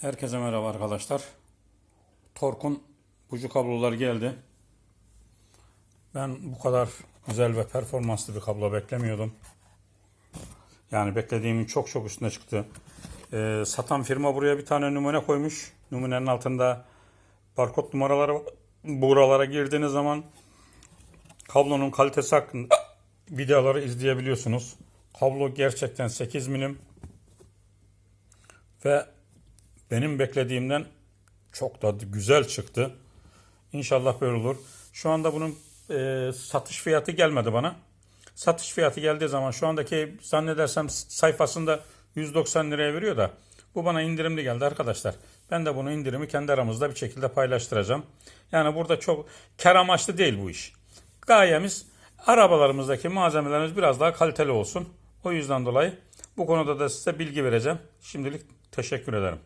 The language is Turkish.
Herkese merhaba arkadaşlar. Tork'un bucu kablolar geldi. Ben bu kadar güzel ve performanslı bir kablo beklemiyordum. Yani beklediğimin çok çok üstüne çıktı. Ee, satan firma buraya bir tane numune koymuş. Numunenin altında barkod numaraları buralara girdiğiniz zaman kablonun kalitesi hakkında videoları izleyebiliyorsunuz. Kablo gerçekten 8 milim ve benim beklediğimden çok da güzel çıktı. İnşallah böyle olur. Şu anda bunun e, satış fiyatı gelmedi bana. Satış fiyatı geldiği zaman şu andaki zannedersem sayfasında 190 liraya veriyor da bu bana indirimli geldi arkadaşlar. Ben de bunu indirimi kendi aramızda bir şekilde paylaştıracağım. Yani burada çok kar amaçlı değil bu iş. Gayemiz arabalarımızdaki malzemelerimiz biraz daha kaliteli olsun. O yüzden dolayı bu konuda da size bilgi vereceğim. Şimdilik teşekkür ederim.